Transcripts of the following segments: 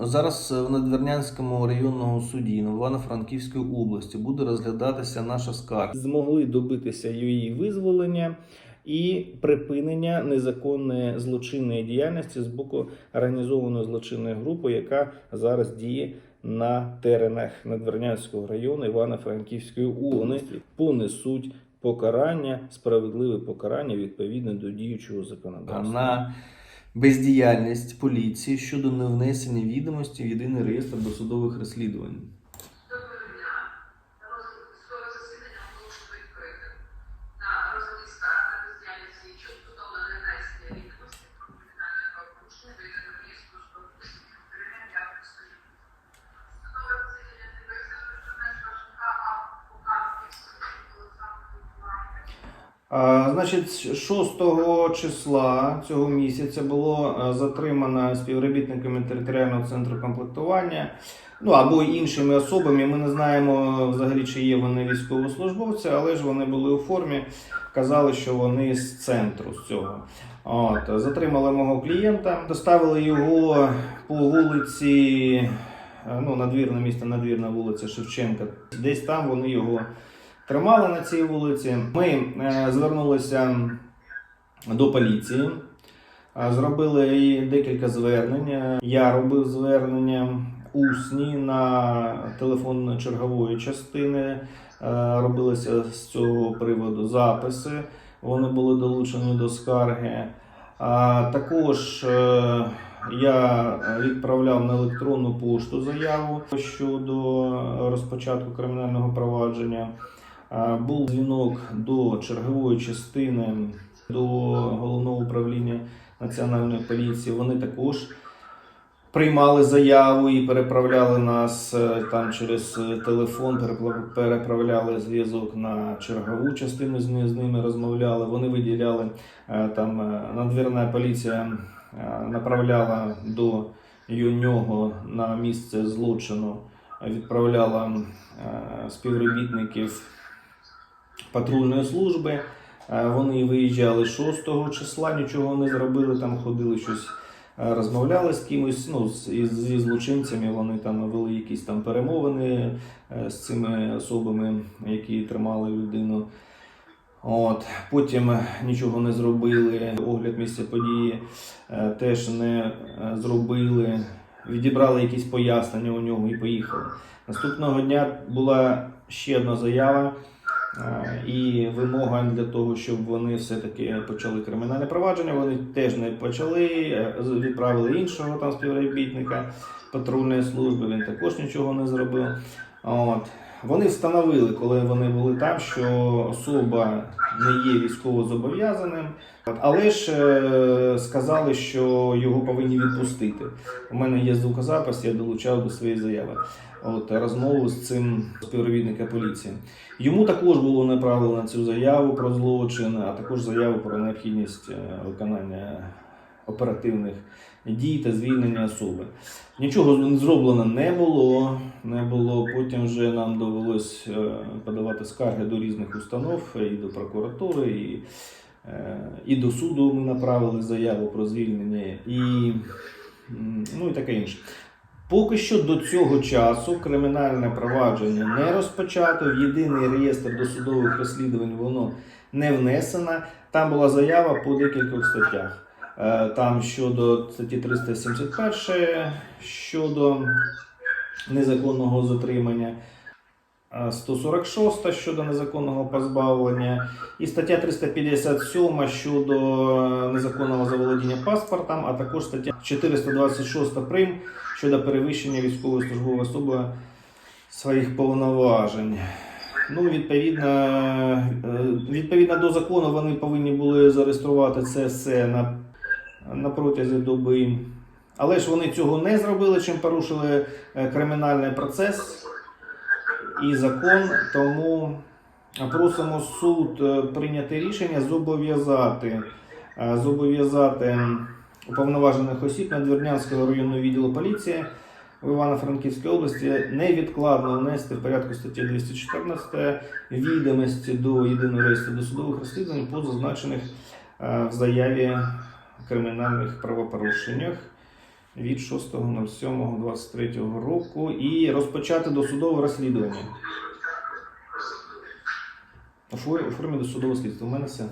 Зараз в Надвірнянському районному суді Івано-Франківської області буде розглядатися наша скарга. змогли добитися її визволення і припинення незаконної злочинної діяльності з боку організованої злочинної групи, яка зараз діє на теренах Надвірнянського району Івано-Франківської області. Понесуть покарання, справедливе покарання відповідно до діючого законодавства. на бездіяльність поліції щодо невнесення відомості в єдиний реєстр досудових розслідувань. Доброго дня. Розгляд судове засідання оголошено відкритим. На розгляді скарг на бездіяльність слідчого судове нанесення відомості про кримінальне правопорушення до єдиного реєстру судових розслідувань. Перевіряємо я представник. Судове засідання відбувається представник Шашка Авпока Київського Олександра Миколаївна. А, Значить, 6 числа цього місяця було е, затримано співробітниками територіального центру комплектування. Ну або іншими особами. Ми не знаємо взагалі, чи є вони військовослужбовці, але ж вони були у формі. Казали, що вони з центру з цього. От, затримали мого клієнта, доставили його по вулиці, е, ну, надвірне місто, надвірна вулиця Шевченка. Десь там вони його тримали на цій вулиці. Ми е, звернулися до поліції, е, зробили декілька звернень. Е, Я робив звернення усні на телефон чергової частини. Робилися з цього приводу записи. Вони були долучені до скарги. А також я відправляв на електронну пошту заяву щодо розпочатку кримінального провадження. Був дзвінок до чергової частини, до головного управління національної поліції. Вони також приймали заяву і переправляли нас е, там через е, телефон, переправляли зв'язок на чергову частину. З ними розмовляли. Вони виділяли е, там надвірна поліція направляла до нього на місце злочину, відправляла співробітників патрульної служби. Е, Вони виїжджали 6 числа, нічого не зробили, там ходили щось, е, розмовляли з кимось. Ну, зі злочинцями вони там вели якісь там перемовини е, з цими особами, які тримали людину. От, потім нічого не зробили. Огляд місця події теж не зробили. Відібрали якісь пояснення у нього і поїхали. Наступного дня була ще одна заява і вимога для того, щоб вони все-таки почали кримінальне провадження. Вони теж не почали, е, відправили іншого там співробітника патрульної служби. Він також нічого не зробив. От. Вони встановили, коли вони були там, що особа не є військово зобов'язаним, але ж е, сказали, що його повинні відпустити. У мене є звукозапис, я долучав до своєї заяви. От розмову з цим співробітника поліції. Йому також було направлено цю заяву про злочин, а також заяву про необхідність е, виконання оперативних дій та звільнення особи. Нічого зроблено не було. Не було. Потім вже нам довелось е, подавати скарги до різних установ і до прокуратури, і, е, і до суду ми направили заяву про звільнення, і, ну, і таке інше. Поки що до цього часу кримінальне провадження не розпочато. В єдиний реєстр досудових розслідувань воно не внесено. Там була заява по декількох статтях. Е, Там щодо статті 371, щодо незаконного затримання, 146 щодо незаконного позбавлення, і стаття 357 щодо незаконного заволодіння паспортом, а також стаття 426 прим щодо перевищення військової службової особи своїх повноважень. Ну, відповідно, е, відповідно до закону, вони повинні були зареєструвати це все на, на протязі доби. Але ж вони цього не зробили, чим порушили е, кримінальний процес і закон. Тому просимо суд е, прийняти рішення зобов'язати, е, зобов'язати уповноважених осіб Надвірнянського районного відділу поліції в Івано-Франківській області невідкладно внести в порядку статті 214 відомості до єдиного реєстру досудових розслідувань по зазначених е, в заяві кримінальних правопорушеннях. Від 6.07.23 року і розпочати досудове розслідування. У формі досудового слідства. У мене все.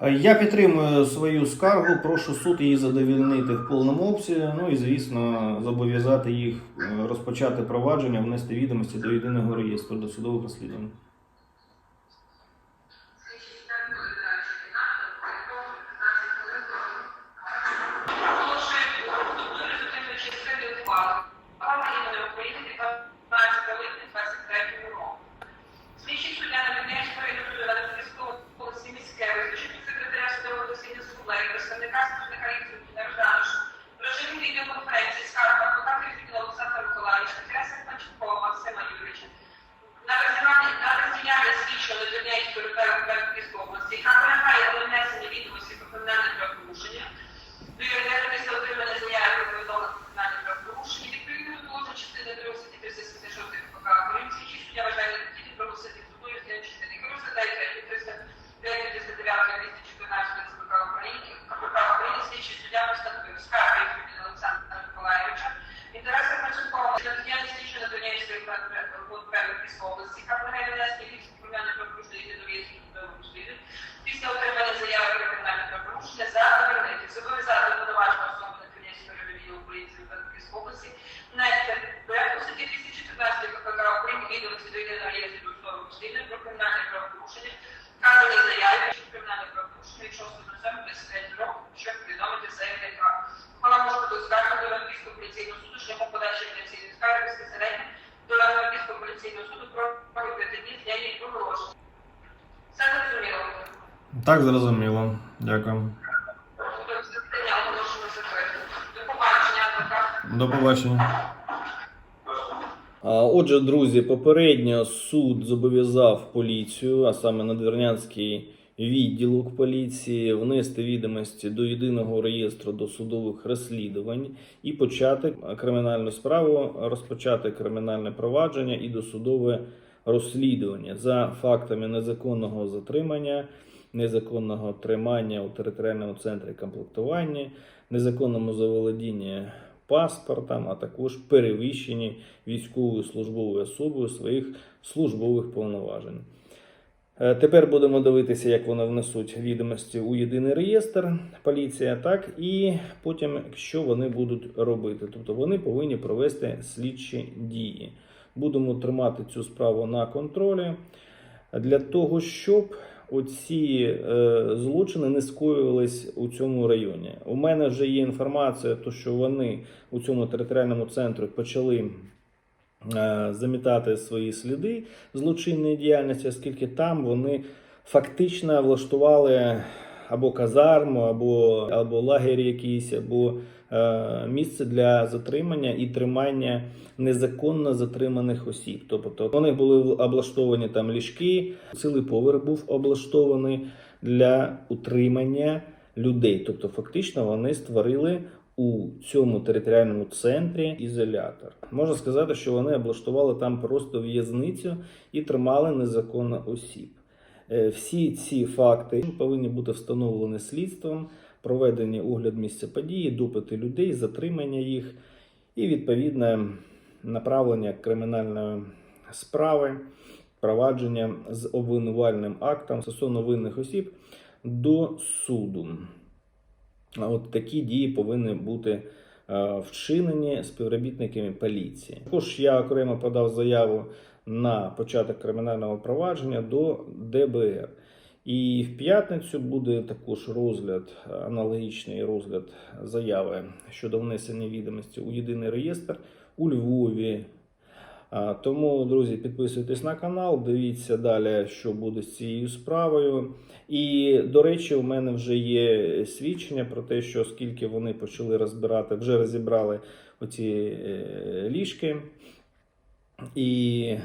Я підтримую свою скаргу, прошу суд її задовільнити в повному обсязі. Ну і звісно, зобов'язати їх е, розпочати провадження, внести відомості до єдиного реєстру досудових розслідувань. Şöyle bir ne istiyorum ben Реєстру судового розслідування про кримінальне правопорушення, вказані заяви про кримінальне правопорушення від 6 до 7 35 років, щоб повідомити заявника. Вона може бути оскаржена до Львівського поліційного суду шляхом подачі апеляційної скарги безпосередньо до Львівського поліційного суду про п'яти днів з дня її проголошення. Все зрозуміло. Так, зрозуміло. Дякую. До побачення. До побачення. Отже, друзі, попередньо суд зобов'язав поліцію, а саме Надвірнянський відділок поліції, внести відомості до єдиного реєстру досудових розслідувань і почати кримінальну справу, розпочати кримінальне провадження і досудове розслідування. За фактами незаконного затримання, незаконного тримання у територіальному центрі комплектування, незаконному заволодінні паспортом, а також перевищенні військовою службовою особою своїх службових повноважень. Е, Тепер будемо дивитися, як вони внесуть відомості у єдиний реєстр поліція, так і потім, що вони будуть робити. Тобто вони повинні провести слідчі дії. Будемо тримати цю справу на контролі для того, щоб оці е, злочини не скоювались у цьому районі. У мене вже є інформація, то що вони у цьому територіальному центрі почали е, замітати свої сліди злочинної діяльності, оскільки там вони фактично влаштували або казарму, або, або лагерь якийсь, або е, місце для затримання і тримання незаконно затриманих осіб. Тобто вони були облаштовані там ліжки, цілий поверх був облаштований для утримання людей. Тобто, фактично, вони створили у цьому територіальному центрі ізолятор. Можна сказати, що вони облаштували там просто в'язницю і тримали незаконно осіб. Е, Всі ці факти повинні бути встановлені слідством, проведені огляд місця події, допити людей, затримання їх і відповідне направлення кримінальної справи, провадження з обвинувальним актом стосовно винних осіб до суду. От такі дії повинні бути е, вчинені співробітниками поліції. Також я окремо подав заяву на початок кримінального провадження до ДБР. І в п'ятницю буде також розгляд, аналогічний розгляд заяви щодо внесення відомості у єдиний реєстр у Львові. Тому, друзі, підписуйтесь на канал, дивіться далі, що буде з цією справою. І, до речі, у мене вже є свідчення про те, що оскільки вони почали розбирати, вже розібрали оці е, ліжки. І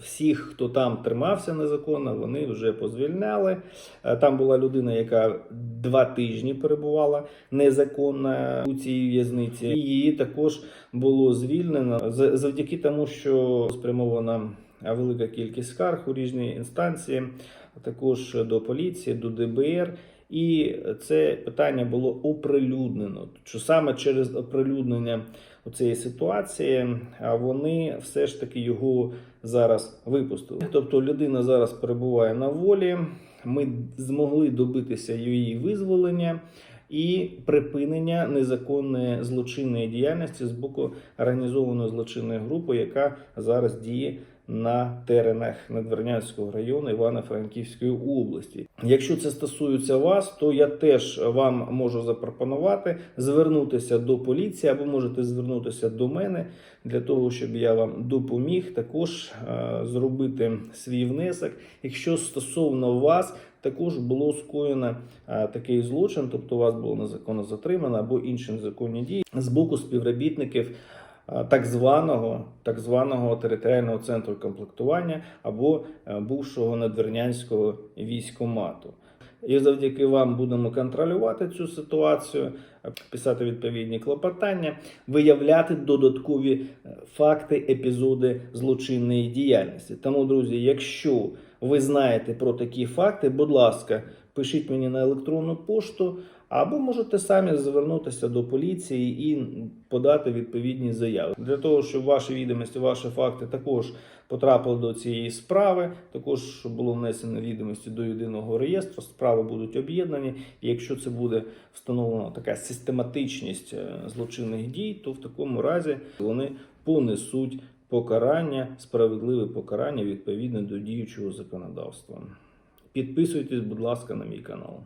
всіх, хто там тримався незаконно, вони вже позвільняли. Е, Там була людина, яка два тижні перебувала незаконно у цій в'язниці. Її також було звільнено завдяки тому, що спрямована велика кількість скарг у різні інстанції, також до поліції, до ДБР. І це питання було оприлюднено. Що саме через оприлюднення цієї ситуації а вони все ж таки його зараз випустили. Тобто людина зараз перебуває на волі. Ми змогли добитися її визволення і припинення незаконної злочинної діяльності з боку організованої злочинної групи, яка зараз діє на теренах Надвірнянського району Івано-Франківської області. Якщо це стосується вас, то я теж вам можу запропонувати звернутися до поліції або можете звернутися до мене для того, щоб я вам допоміг також е, зробити свій внесок. Якщо стосовно вас також було скоєно е, такий злочин, тобто вас було незаконно затримано або інші незаконні дії з боку співробітників так званого, так званого територіального центру комплектування або е, бувшого надвірнянського військомату. І завдяки вам будемо контролювати цю ситуацію, е, писати відповідні клопотання, виявляти додаткові е, факти, епізоди злочинної діяльності. Тому, друзі, якщо ви знаєте про такі факти, будь ласка, пишіть мені на електронну пошту, або можете самі звернутися до поліції і подати відповідні заяви для того, щоб ваші відомості, ваші факти також потрапили до цієї справи. Також було внесено відомості до єдиного реєстру. Справи будуть об'єднані. Якщо це буде встановлена така систематичність е, злочинних дій, то в такому разі вони понесуть покарання, справедливе покарання відповідно до діючого законодавства. Підписуйтесь, будь ласка, на мій канал.